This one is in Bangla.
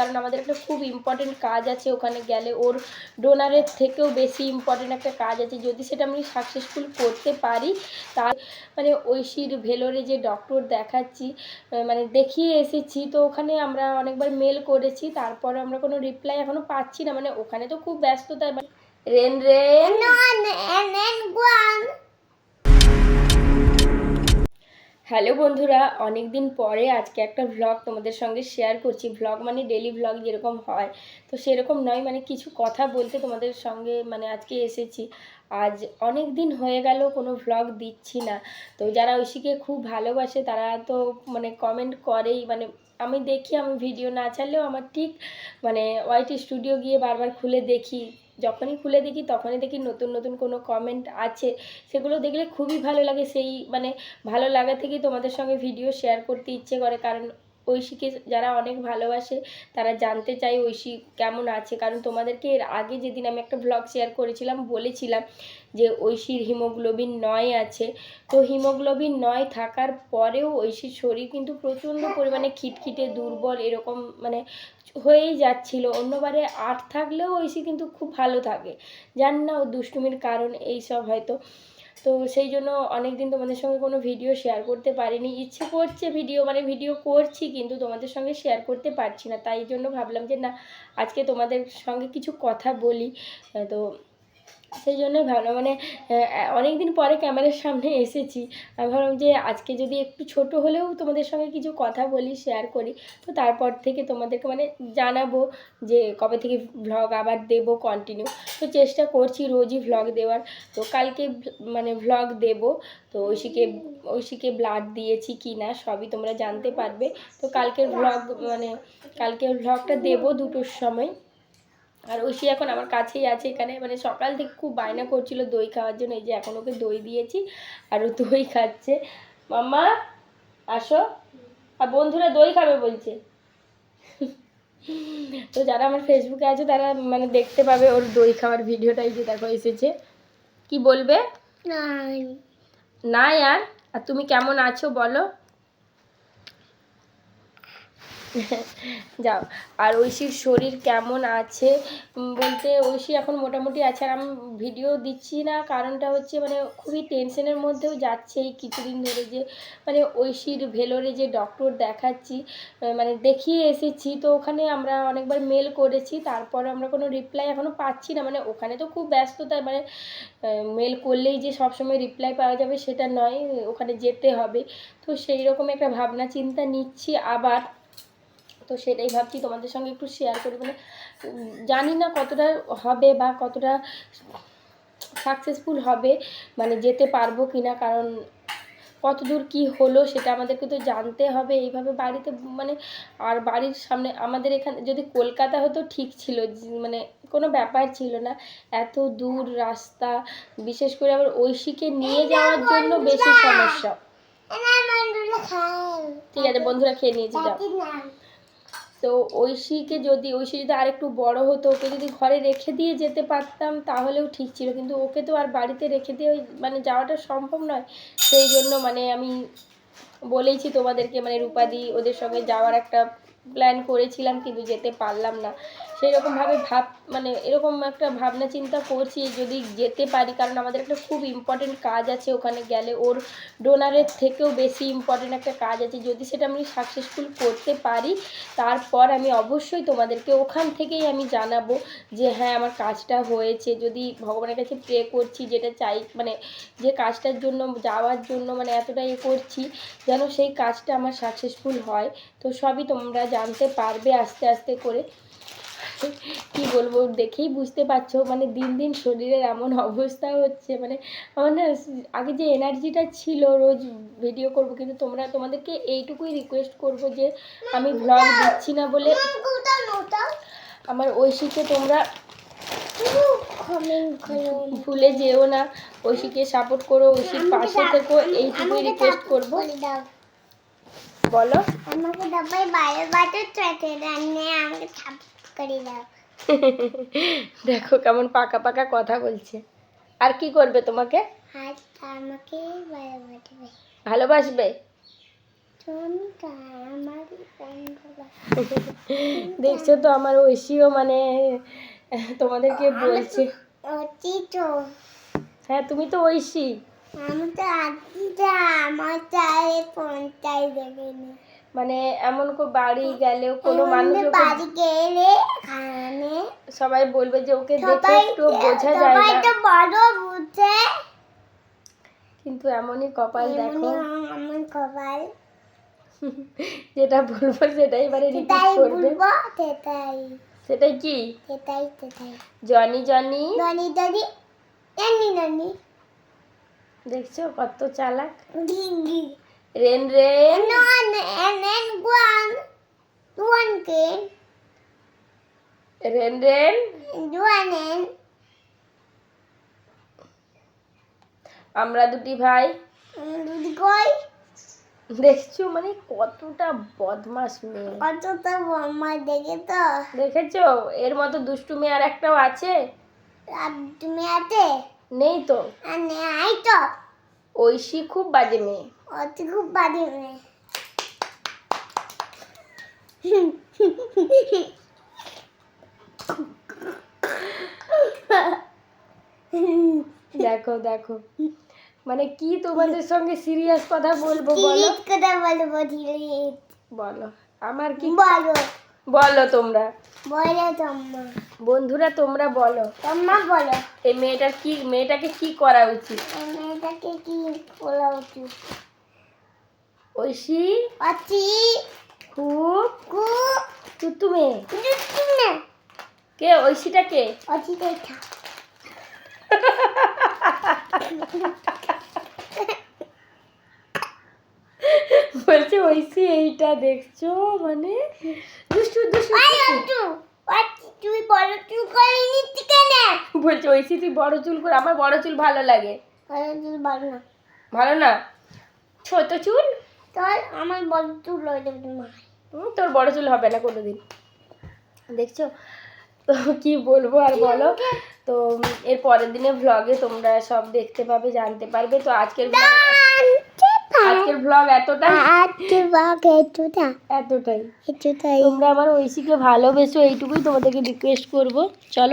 কারণ আমাদের একটা খুব ইম্পর্টেন্ট কাজ আছে, ওখানে গেলে ওর ডোনারের থেকেও বেশি ইম্পর্টেন্ট একটা কাজ আছে। যদি সেটা আমি সাকসেসফুল করতে পারি তার মানে ঐশীর ভেলোরে যে ডক্টর দেখাচ্ছি মানে দেখিয়ে এসেছি, তো ওখানে আমরা অনেকবার মেল করেছি, তারপর আমরা কোনো রিপ্লাই এখনও পাচ্ছি না। মানে ওখানে তো খুব ব্যস্ততা মানে রেন রেন! হ্যালো বন্ধুরা অনেক দিন পরে আজকে একটা ভ্লগ তোমাদের সঙ্গে শেয়ার করছি। ভ্লগ মানে ডেলি ভ্লগ যেরকম হয়, তো সেরকম নয় মানে কিছু কথা বলতে তোমাদের সঙ্গে মানে আজকে এসেছি। আজ অনেক দিন হয়ে গেল, কোনো ভ্লগ দিচ্ছি না। তো যারা ঐশীকে খুব ভালোবাসে, তারা তো মানে কমেন্ট করেই মানে আমি দেখি, আমি ভিডিও না ছাড়লেও আমার ঠিক মানে ওয়াইটি স্টুডিও গিয়ে বারবার খুলে দেখি। যখনই খুলে দেখি, তখনই দেখি নতুন নতুন কোনো কমেন্ট আছে। সেগুলো দেখলে খুবই ভালো লাগে। সেই মানে ভালো লাগা থেকেই তোমাদের সঙ্গে ভিডিও শেয়ার করতে ইচ্ছে করে। কারণ ঐশীকে যারা অনেক ভালোবাসে, তারা জানতে চায় ঐশী কেমন আছে। কারণ তোমাদেরকে এর আগে যেদিন আমি একটা ব্লগ শেয়ার করেছিলাম, বলেছিলাম যে ঐশীর হিমোগ্লোবিন নয় আছে। তো হিমোগ্লোবিন নয় থাকার পরেও ঐশীর শরীর কিন্তু প্রচণ্ড পরিমাণে খিটখিটে, দুর্বল এরকম মানে হয়েই যাচ্ছিল। অন্যবারে আট থাকলেও ঐশী কিন্তু খুব ভালো থাকে। জানি না ও দুষ্টুমির কারণ এইসব হয়তো। তো সেই জন্য অনেক দিন তোমাদের সঙ্গে কোনো ভিডিও শেয়ার করতে পারিনি। ইচ্ছে করছে ভিডিও মানে ভিডিও করছি কিন্তু তোমাদের সঙ্গে শেয়ার করতে পারছি না। তাই জন্য ভাবলাম যে, না, আজকে তোমাদের সঙ্গে কিছু কথা বলি। তো সেই জন্যই ভাবলাম মানে অনেক দিন পরে ক্যামেরার সামনে এসেছি। আমি ভাবলাম যে আজকে যদি একটু ছোট হলেও তোমাদের সঙ্গে কিছু কথা বলি শেয়ার করি, তো তারপর থেকে তোমাদেরকে মানে জানাব যে কবে থেকে ভ্লগ আবার দেব কন্টিনিউ তো চেষ্টা করছি রোজই ভ্লগ দেওয়ার। তো কালকে মানে ভ্লগ দেব। তো ঐশীকে ঐশীকে ব্লাড দিয়েছি কি না সবই তোমরা জানতে পারবে। তো কালকের ভ্লগ মানে কালকের ভ্লগটা দেবো দুটোর সময়। আর ঐশী এখন আমার কাছেই আছে এখানে। মানে সকাল থেকে খুব বায়না করছিল দই খাওয়ার জন্য। এই যে এখন ওকে দই দিয়েছি আর ও দই খাচ্ছে। মাম্মা আসো। আর বন্ধুরা দই খাবে বলছে। তো যারা আমার ফেসবুকে আছে তারা মানে দেখতে পাবে ওর দই খাওয়ার ভিডিওটা। এই যে দেখো এসেছে। কি বলবে? Nine. না আর আর তুমি কেমন আছো বলো? যাও। আর ঐশীর শরীর কেমন আছে? বলতে ঐশী এখন মোটামুটি আছে আর আমি ভিডিও দিচ্ছি না। কারণটা হচ্ছে মানে খুবই টেনশনের মধ্যেও যাচ্ছে এই কিছুদিন ধরে যে মানে ঐশীর ভেলোরে যে ডক্টর দেখাচ্ছি মানে দেখিয়ে এসেছি। তো ওখানে আমরা অনেকবার মেল করেছি, তারপর আমরা কোনো রিপ্লাই এখনও পাচ্ছি না। মানে ওখানে তো খুব ব্যস্ততা মানে মেল করলেই যে সবসময় রিপ্লাই পাওয়া যাবে সেটা নয়, ওখানে যেতে হবে। তো সেই রকম একটা ভাবনা চিন্তা নিচ্ছি আবার। তো সেটাই ভাবছি তোমাদের সঙ্গে একটু শেয়ার করি। মানে জানি না কতটা হবে বা কতটা সাকসেসফুল হবে মানে যেতে পারব কি না কারণ কত দূর কী হলো সেটা আমাদেরকে তো জানতে হবে। এইভাবে বাড়িতে মানে আর বাড়ির সামনে আমাদের এখানে যদি কলকাতা হতো ঠিক ছিল মানে কোনো ব্যাপার ছিল না। এত দূর রাস্তা বিশেষ করে আবার ঐশীকে নিয়ে যাওয়ার জন্য বেশি সমস্যা. ঠিক আছে বন্ধুরা খেয়ে নিয়েছি যাও. তো ঐশীকে যদি, ঐশী যদি আরেকটু বড় হতো, ওকে যদি ঘরে রেখে দিয়ে যেতে পারতাম, তাহলেও ঠিক ছিল। কিন্তু ওকে তো আর বাড়িতে রেখে দিয়ে মানে যাওয়াটা সম্ভব নয়। সেই জন্য মানে আমি বলেইছি তোমাদেরকে মানে রূপাদি ওদের সঙ্গে যাওয়ার একটা প্ল্যান করেছিলাম, কিন্তু যেতে পারলাম না। সেই রকমভাবে ভাব মানে এরকম একটা ভাবনা চিন্তা করছি যদি যেতে পারি, কারণ আমাদের একটা খুব ইম্পর্টেন্ট কাজ আছে ওখানে গেলে। ওর ডোনারের থেকেও বেশি ইম্পর্টেন্ট একটা কাজ আছে। যদি সেটা আমি সাকসেসফুল করতে পারি, তারপর আমি অবশ্যই তোমাদেরকে ওখান থেকেই আমি জানাব যে হ্যাঁ আমার কাজটা হয়েছে। যদি ভগবানের কাছে প্রে করছি, যেটা চাই মানে যে কাজটার জন্য, যাওয়ার জন্য মানে এতটা এ করছি, যেন সেই কাজটা আমার সাকসেসফুল হয়। তো সবই তোমরা জানতে পারবে আস্তে আস্তে করে। কি বলব, দেখেই বুঝতে পারছ মানে দিন দিন শরীরের এমন অবস্থা হচ্ছে মানে আমার না আগে যে এনার্জিটা ছিল রোজ ভিডিও করব, কিন্তু তোমরা, তোমাদেরকে এইটুকুই রিকোয়েস্ট করব যে আমি ভ্লগ দিচ্ছি না বলে. আমার ঐশীকে তোমরা. ভুলে যেও না, ঐশীকে সাপোর্ট করো, ঐশীর পাশে থেকো, এইটুকুই রিকোয়েস্ট করব বলো আমাকে ডাব্বাই বাইরে বাইরে ট্রেতে রান্নে আমাকে দেখো কেমন পাকা পাকা কথা বলছে। আর কি করবে তোমাকে? আমাকে ভালোবাসবে। দেখছ তো আমার ঐশীও মানে তোমাদেরকে বলছে। হ্যাঁ তুমি তো ঐশী। আমি তো আমার চায়ে পৌঁছাই দেবেনি মানে এমন কো বাড়ি গেলেও কোনো মানুষ বাড়ি গেলে খানে সবাই বলবে যে ওকে দেখে একটু বোঝা যায় না। তো বড় বুঝে। কিন্তু এমনই কপাল দেখো। এমনি কপাল। যেটা বলব সেটাই মানে রিপিট সেটাই করবে। সেটাই। সেটাই কি? সেটাই সেটাই। Johnny Johnny. দনি দনি নানি নানি দেখছ কত চালাক? Rain rain non and then one one rain rain and one and আমরা দুটি ভাই। দুদি কই? দেখছ মানে কতটা বদমাস মেয়ে। কতটা বম্মা দেখে তো দেখেছ? এর মতো দুষ্টুমি আর একটাও আছে? আর তুমি আছে? নেই তো। আর আই তো? ঐশী খুব বাজে মেয়ে। অতি খুব মেয়ে দেখো দেখো। মানে কি তোমাদের সঙ্গে সিরিয়াস কথা বলব বলো? করে বলব বলো। আমার কি বলো। বলো তোমরা। বলো তোমা বন্ধুরা তোমরা বলো। তোমা বলো। এই মেয়েটার কি মেয়েটাকে কি করা উচিত? মেয়েটাকে কি বলা উচিত? ঐশী অতি খুব কু। মেয়ে দুষ্টু কে ঐশীটা কে? অতি দেখা বলছে ঐশী এইটা দেখছ? মানে? দুষ্টু দুষ্টু তুই বড় তুই করে নিচ্ছি কেন? বলছে ঐশী তুই বড় চুল করে আমার বড় চুল ভালো লাগে। তুই বড় না। ভালো না? ছোট চুল? তোর আমার বড় তুই লই দেবে মা তোর বড় চুল হবে না কোনোদিন। দেখছ? তো কি বলব আর বলো? তো এর পরের দিনে ভ্লগে তোমরা সব দেখতে পাবে জানতে পারবে। তো আজকের আজকের ভ্লগ এতটাই। আজকে বাক এতটা এতটাই। এতটাই। তোমরা আমার ঐশীকে ভালোবেসো এইটুকুই তোমাদেরকে রিকোয়েস্ট করব। চলো।